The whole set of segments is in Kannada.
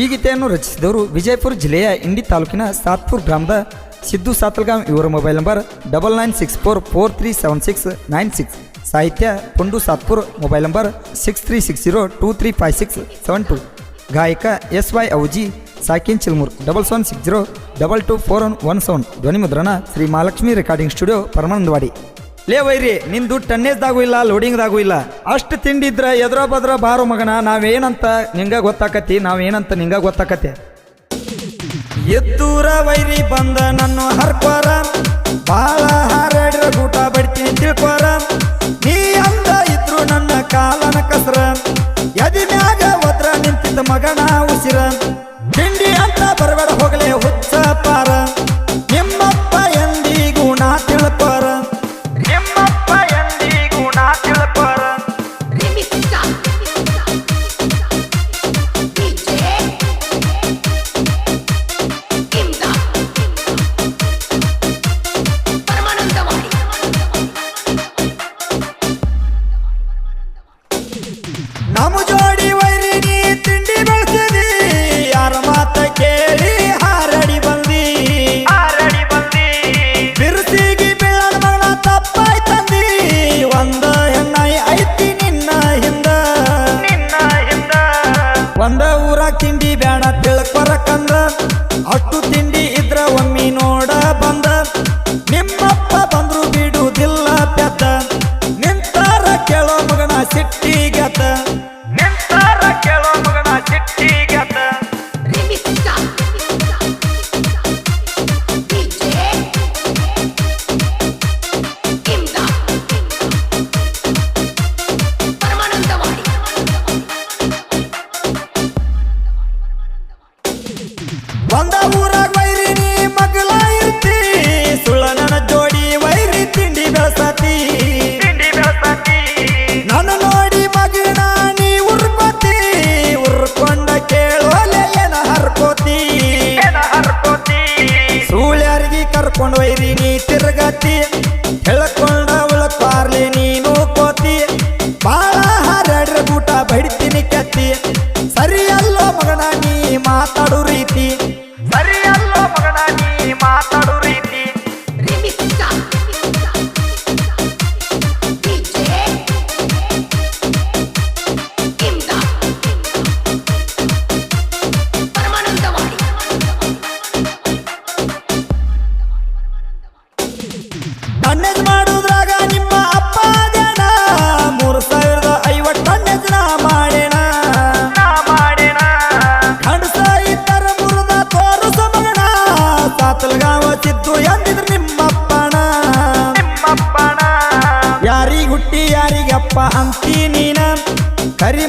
ಈ ಗೀತೆಯನ್ನು ರಚಿಸಿದವರು ವಿಜಯಪುರ ಜಿಲ್ಲೆಯ ಇಂಡಿ ತಾಲೂಕಿನ ಸಾತ್ಪುರ್ ಗ್ರಾಮದ ಸಿದ್ದು ಸಾತಲ್ಗಾಂವ್ ಇವರ mobile number double nine six four four three seven six nine six. ಸಾಹಿತ್ಯ ಪುಂಡು Satpur. Mobile number six three six zero two three five six seven two. ಗಾಯಕ ಎಸ್ ವೈ ಔಜಿ ಸಾಕಿನ್ Chilmur, double seven six zero double two four one one seven. ಧ್ವನಿ ಮುದ್ರಣ ಶ್ರೀ ಮಹಾಲಕ್ಷ್ಮಿ ರೆಕಾರ್ಡಿಂಗ್ ಸ್ಟುಡಿಯೋ ಪರಮಾನಂದವಾಡಿ. ಲೇ ವೈರಿ ನಿಂದು ಟನ್ನೇಜ್ದಾಗೂ ಇಲ್ಲ, ಲೋಡಿಂಗ್ದಾಗೂ ಇಲ್ಲ. ಅಷ್ಟು ತಿಂಡಿದ್ರ ಎದ್ರ ಬದ್ರ ಬಾರೋ ಮಗನ, ನಾವೇನಂತ ನಿಂಗ ಗೊತ್ತಾಕತಿ ನಾವೇನಂತ ನಿಂಗ ಗೊತ್ತಾಕತಿ ಎತ್ತೂರ ವೈರಿ ಬಂದ ನನ್ನ ಹರ್ಕೋರ ಬಾಳ ಹಾರಾಡಿರ ಊಟ ಬಡ್ತೀನಿ ತಿಳ್ಕೋರ. ಅಷ್ಟು ಮಾತಾಡು ರೀತಿ ಸಾತಲ್ಗಾವ ಸಿದ್ದು ಎಂದಿದ್ರು ನಿಮ್ಮಪ್ಪಣ ನಿಮ್ಮಪ್ಪಣ ಯಾರಿಗ್ ಹುಟ್ಟಿ ಯಾರಿಗಪ್ಪ ಅಂತಿ ನೀನ? ಕರಿ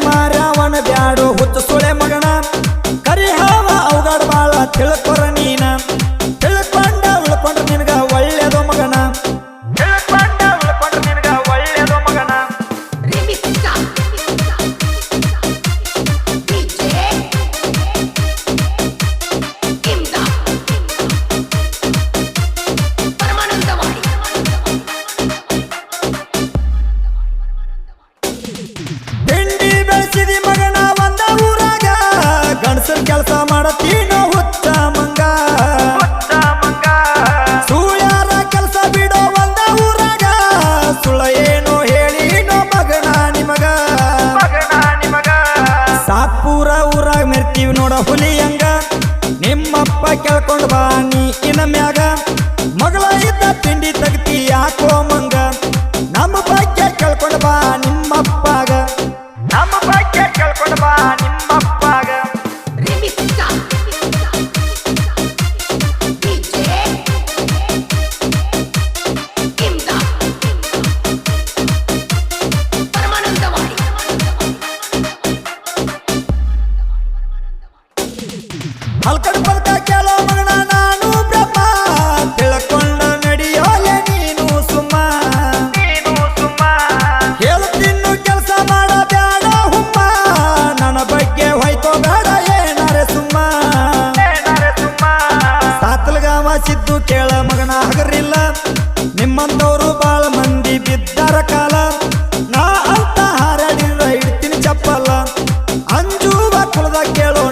ಹುಲಿಯಂಗ ನಿಮ್ಮಪ್ಪ ಕೇಳ್ಕೊಂಡು ಬಾ ನೀ ಇನ್ನ ಮ್ಯಾಗ. ಮಗಳ ಇದ್ದ ತಿಂಡಿ ತಗತಿ ಯಾಕೋ ಸಿದ್ದು ಕೇಳ ಮಗನ ಹಗರಿಲ್ಲ. ನಿಮ್ಮಂದವರು ಬಾಳ ಮಂದಿ ಬಿದ್ದಾರ ಕಾಲ. ನಾ ಅಂತ ಹಾರಾಡಿಲ್ಲ ಇಡ್ತೀನಿ ಚಪ್ಪಲ್ಲ ಅಂಜುವ ಕುಲದ ಕೇಳೋ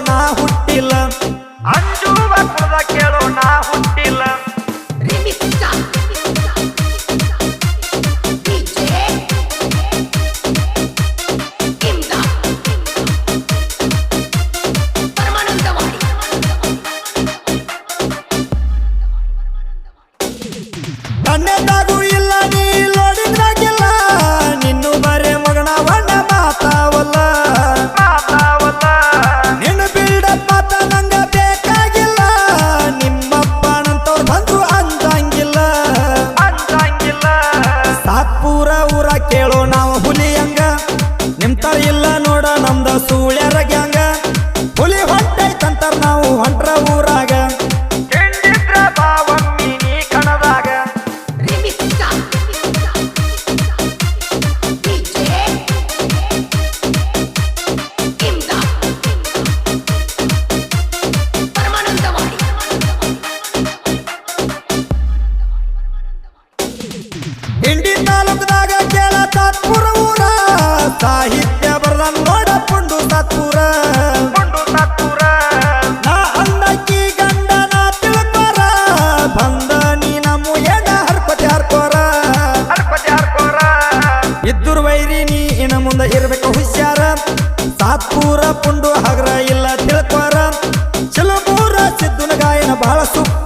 ಸಾತ್ಪುರ ಪುಂಡು ಹಗರ ಇಲ್ಲ ತಿಳ್ಕೊರ ಚಲಬೂರ ಸಿದ್ದುನ ಗಾಯನ ಬಹಳ ಸೂಪರ್